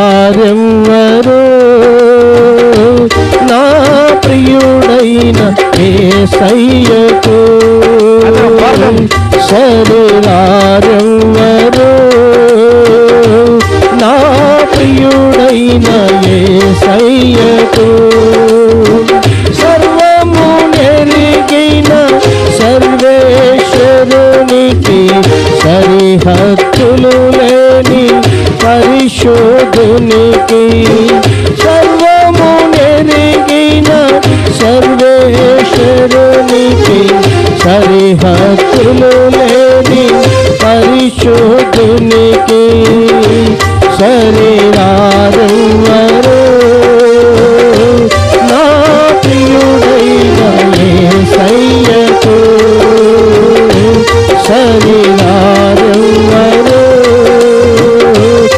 శరీరారెవ్వరు నా ప్రియుడైన ఏసయ్యకు శరీరారెవ్వరు నా ప్రియుడైన ఏసయ్యకు సర్వము నెలిగిన సర్వేశ్వరునికి సరిహద్దులు शोधनिके सर्वमुनेरिगिन सर्वेश्वरनिके सरिहत्मुनेरि सरे शरीरा